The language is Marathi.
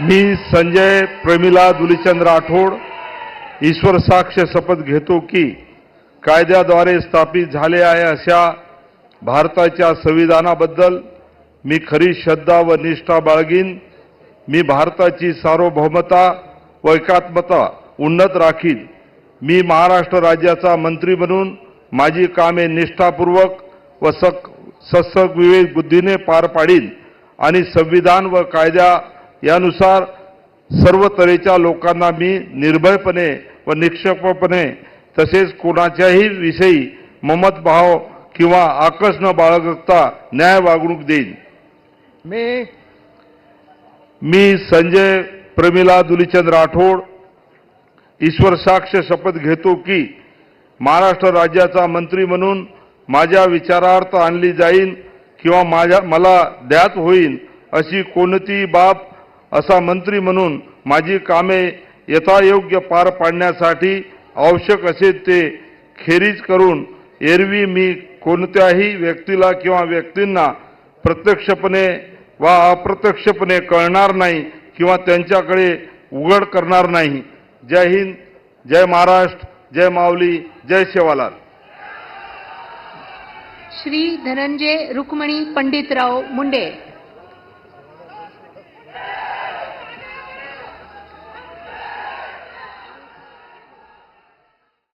मी संजय प्रमिला दुलीचंद राठोड ईश्वर साक्ष शपथ घेतो की कायद्याद्वारे स्थापित झाले आहे अशा भारताच्या संविधानाबद्दल मी खरी श्रद्धा व निष्ठा बाळगीन. मी भारताची सार्वभौमता व एकात्मता उन्नत राखीन. मी महाराष्ट्र राज्याचा मंत्री म्हणून माझी कामे निष्ठापूर्वक व सक सत्सक विवेक बुद्धीने पार पाडीन. आणि संविधान व कायद्या यानुसार सर्व तऱ्हेच्या लोकांना मी निर्भयपणे व निक्षेपपणे तसेच कोणाच्याही विषयी ममत भाव किंवा आकस न बाळगता न्याय वागणूक देईन. मी मी संजय प्रमिला दुलीचंद राठोड ईश्वर साक्ष शपथ घेतो की महाराष्ट्र राज्याचा मंत्री म्हणून माझ्या विचारार्थ आणली जाईन किंवा माझ्या मला द्यात होईल अशी कोणतीही बाब असा मंत्री म्हणून माझी कामे यथायोग्य पार पाडण्यासाठी आवश्यक असेल ते खेरीज करून एरवी मी कोणत्याही व्यक्तीला किंवा व्यक्तींना प्रत्यक्षपणे वा अप्रत्यक्षपणे कळणार नाही किंवा त्यांच्याकडे उघड करणार नाही. जय हिंद जय महाराष्ट्र जय माऊली जय शेवालाल. श्री धनंजय रुक्मणी पंडितराव मुंडे.